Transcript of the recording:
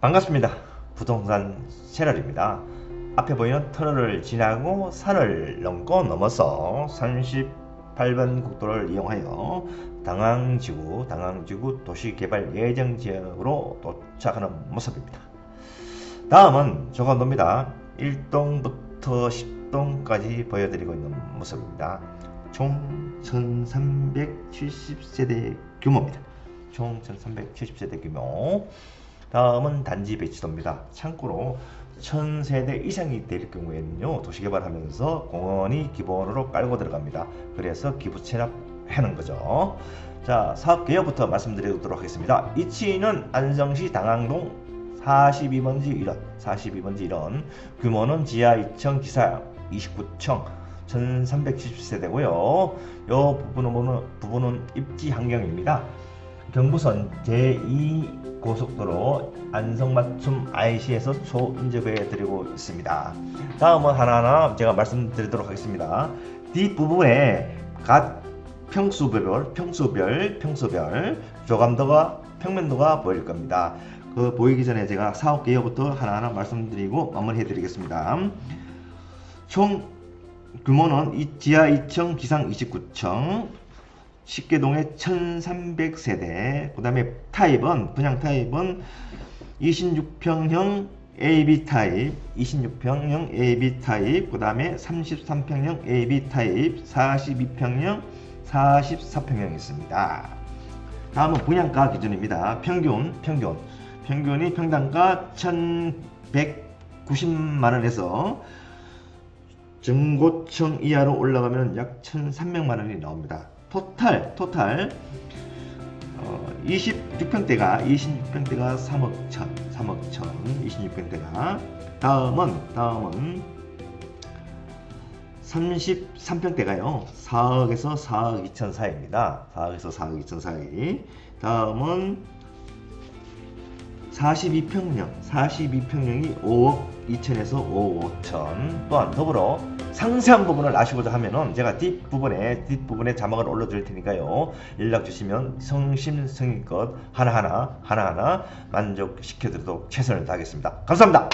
반갑습니다. 부동산 채널입니다. 앞에 보이는 터널을 지나고 산을 넘고 넘어서 38번 국도를 이용하여 당항지구, 당항지구 도시개발 예정지역으로 도착하는 모습입니다. 다음은 조감도입니다. 1동부터 10동까지 보여드리고 있는 모습입니다. 총 1370세대 규모입니다. 총 1370세대 규모. 다음은 단지 배치도입니다. 참고로 1000세대 이상이 될 경우에는요 도시개발하면서 공원이 기본으로 깔고 들어갑니다. 그래서 기부 체납하는 거죠. 자 사업 개요부터 말씀드리도록 하겠습니다. 이치는 안성시 당항동 42번지 1원, 42번지 1원 규모는 지하 2층 기사 29층 1370세대고요. 요 부분은 부분은 입지 환경입니다. 경부선 제2 고속도로 안성맞춤 IC에서 초인접해 드리고 있습니다. 다음은 하나하나 제가 말씀드리도록 하겠습니다. 뒷부분에 각 평수별, 평수별, 평수별 조감도가 평면도가 보일 겁니다. 그 보이기 전에 제가 사업 개요부터 하나하나 말씀드리고 마무리해 드리겠습니다. 총 규모는 이 지하 2층, 기상 29층, 식계동의 1300세대. 그 다음에 타입은 분양 타입은 26평형 AB 타입 26평형 AB 타입 그 다음에 33평형 AB 타입 42평형 44평형 있습니다. 다음은 분양가 기준입니다. 평균 평균. 평균이 평당가 1190만원에서 중고층 이하로 올라가면 약 1300만원이 나옵니다 토탈 토탈. 어, 26평대가 26평대가 3억 천 3억 천 26평대가. 다음은 다음은 33평대가요. 4억에서 4억 2천 사이입니다. 4억에서 4억 2천 사이. 다음은 42평형 42평형이 5억 2천에서 5억 5천 또한 더불어 상세한 부분을 아시고자 하면은 제가 뒷부분에 뒷부분에 자막을 올려드릴 테니까요. 연락 주시면 성심성의껏 하나하나 하나하나 만족시켜드리도록 최선을 다하겠습니다. 감사합니다